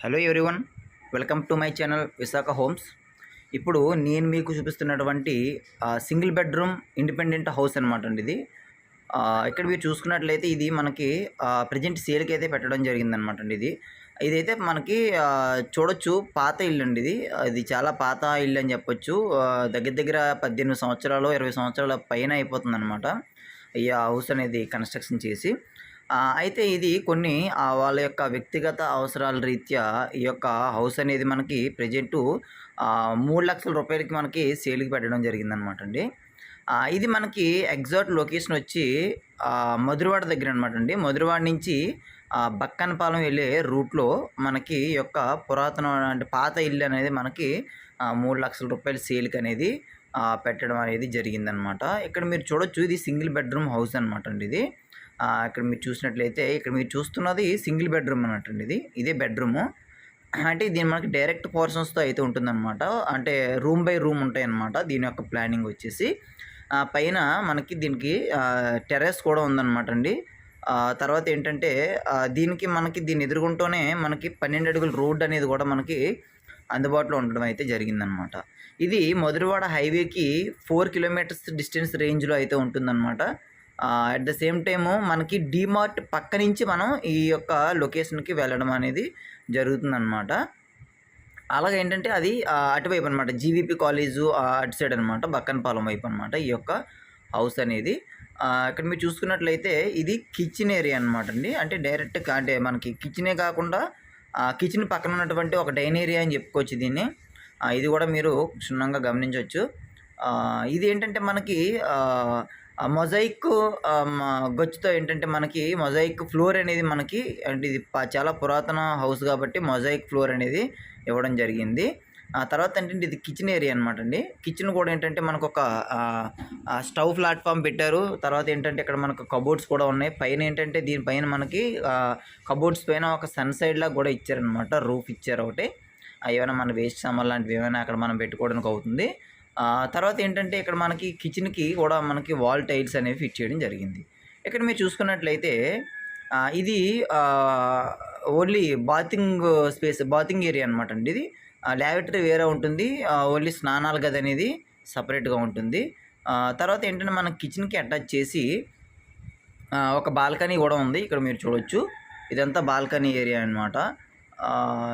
Hello everyone welcome to my channel Visakha homes. ఇప్పుడు నేను మీకు చూపిస్తున్నటువంటి సింగిల్ బెడ్రూమ్ ఇండిపెండెంట్ హౌస్ అనమాట అండి ఇది. ఇక్కడ మీరు చూసుకున్నట్లయితే ఇది మనకి ప్రజెంట్ సేల్కి అయితే పెట్టడం జరిగిందనమాట అండి ఇది. ఇదైతే మనకి చూడొచ్చు పాత ఇల్లు అండి ఇది. ఇది చాలా పాత ఇల్లు అని చెప్పొచ్చు. దగ్గర దగ్గర పద్దెనిమిది సంవత్సరాలు ఇరవై సంవత్సరాల పైన అయిపోతుందన్నమాట. ఈ హౌస్ అనేది కన్స్ట్రక్షన్ చేసి. అయితే ఇది కొన్ని వాళ్ళ యొక్క వ్యక్తిగత అవసరాల రీత్యా ఈ యొక్క హౌస్ అనేది మనకి ప్రజెంటు మూడు లక్షల రూపాయలకి మనకి సేల్కి పెట్టడం జరిగిందనమాట అండి. ఇది మనకి ఎగ్జాక్ట్ లొకేషన్ వచ్చి మధురవాడ దగ్గర అనమాట అండి. మధురవాడ నుంచి బక్కనపాలెం వెళ్ళే రూట్లో మనకి యొక్క పురాతన అంటే పాత ఇల్లు అనేది మనకి మూడు లక్షల రూపాయల సేల్కి అనేది పెట్టడం అనేది జరిగిందనమాట ఇక్కడ మీరు చూడొచ్చు ఇది సింగిల్ బెడ్రూమ్ హౌస్ అనమాట అండి ఇది. ఇక్కడ మీరు చూసినట్లయితే ఇక్కడ మీరు చూస్తున్నది సింగిల్ బెడ్రూమ్ అన్నట్టు అండి ఇది. ఇదే బెడ్రూము. అంటే దీని మనకి డైరెక్ట్ పోర్షన్స్తో అయితే ఉంటుందన్నమాట. అంటే రూమ్ బై రూమ్ ఉంటాయన్నమాట. దీని యొక్క ప్లానింగ్ వచ్చేసి. పైన మనకి దీనికి టెర్రస్ కూడా ఉందన్నమాట అండి తర్వాత ఏంటంటే దీనికి మనకి దీన్ని ఎదుర్కొంటూనే మనకి పన్నెండు అడుగుల రోడ్ అనేది కూడా మనకి అందుబాటులో ఉండడం అయితే జరిగిందనమాట ఇది మధురవాడ హైవేకి ఫోర్ కిలోమీటర్స్ డిస్టెన్స్ రేంజ్లో అయితే ఉంటుందన్నమాట. అట్ ద సేమ్ టైము మనకి డిమార్ట్ పక్క నుంచి మనం ఈ యొక్క లొకేషన్కి వెళ్ళడం అనేది జరుగుతుందన్నమాట. అలాగే ఏంటంటే అది అటువైపు అనమాట జీవీపీ కాలేజు అటు సైడ్ అనమాట బక్కనపాలెం వైపు అనమాట ఈ యొక్క హౌస్ అనేది. ఇక్కడ మీరు చూసుకున్నట్లయితే ఇది కిచెన్ ఏరియా అనమాట అండి. అంటే డైరెక్ట్ అంటే మనకి కిచెనే కాకుండా కిచెన్ పక్కన ఉన్నటువంటి ఒక డైన్ ఏరియా అని చెప్పుకోవచ్చు దీన్ని. ఇది కూడా మీరు క్షుణ్ణంగా గమనించవచ్చు. ఇది ఏంటంటే మనకి మొజైక్ గొచ్చుతో ఏంటంటే మనకి మొజైక్ ఫ్లోర్ అనేది మనకి అంటే ఇది చాలా పురాతన హౌస్ కాబట్టి మొజైక్ ఫ్లోర్ అనేది ఇవ్వడం జరిగింది. ఆ తర్వాత ఏంటంటే ఇది కిచెన్ ఏరియా అనమాట అండి. కిచెన్ కూడా ఏంటంటే మనకు ఒక స్టవ్ ప్లాట్ఫామ్ పెట్టారు. తర్వాత ఏంటంటే ఇక్కడ మనకు కబోర్డ్స్ కూడా ఉన్నాయి. పైన ఏంటంటే దీనిపైన మనకి కబోర్డ్స్ పైన ఒక సన్ సైడ్లా కూడా ఇచ్చారనమాట రూఫ్ ఇచ్చారు ఒకటి. ఏమైనా మన వేస్ట్ సామాన్ లాంటివి ఏమైనా అక్కడ మనం పెట్టుకోవడానికి అవుతుంది. తర్వాత ఏంటంటే ఇక్కడ మనకి కిచెన్కి కూడా మనకి వాల్ టైల్స్ అనేవి ఫిట్ చేయడం జరిగింది. ఇక్కడ మీరు చూసుకున్నట్లయితే ఇది only bathing space bathing area అనమాట అండి ఇది. ల్యాబరేటరీ వేరే ఉంటుంది. ఓన్లీ స్నానాల గది అనేది సపరేట్గా ఉంటుంది. తర్వాత ఏంటంటే మనం కిచెన్కి అటాచ్ చేసి ఒక బాల్కనీ కూడా ఉంది. ఇక్కడ మీరు చూడొచ్చు. ఇదంతా బాల్కనీ ఏరియా అనమాట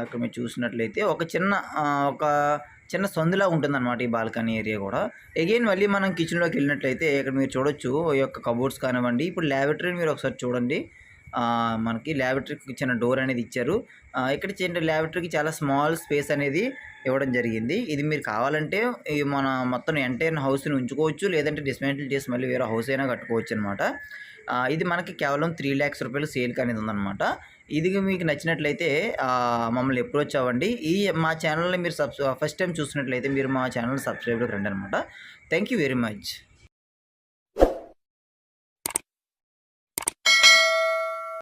ఇక్కడ మీరు చూసినట్లయితే ఒక చిన్న ఒక చిన్న సందులా ఉంటుందన్నమాట ఈ బాల్కనీ ఏరియా కూడా. అగైన్ మళ్ళీ మనం కిచెన్లోకి వెళ్ళినట్లయితే ఇక్కడ మీరు చూడొచ్చు ఈ యొక్క కబోర్డ్స్ కానివ్వండి ఇప్పుడు ల్యాబరేటరీని మీరు ఒకసారి చూడండి. మనకి ల్యాబరేటరీకి చిన్న డోర్ అనేది ఇచ్చారు. ఇక్కడ చిన్న ల్యాబరేటరీకి చాలా స్మాల్ స్పేస్ అనేది ఇవ్వడం జరిగింది. ఇది మీరు కావాలంటే ఈ మన మొత్తం ఎంటైర్ హౌస్ని ఉంచుకోవచ్చు లేదంటే డిస్మెంటిల్ చేసి మళ్ళీ వేరే హౌస్ అయినా కట్టుకోవచ్చు అనమాట ఇది మనకి కేవలం త్రీ ల్యాక్స్ రూపాయలు సేల్కి అనేది ఉందన్నమాట. ఇది మీకు నచ్చినట్లయితే మమ్మల్ని అప్రోచ్ అవ్వండి. ఈ మా ఛానల్ని మీరు సబ్స్ ఫస్ట్ టైం చూసినట్లయితే మీరు మా ఛానల్ సబ్స్క్రైబ్కి రండి అనమాట థ్యాంక్ యూ వెరీ మచ్.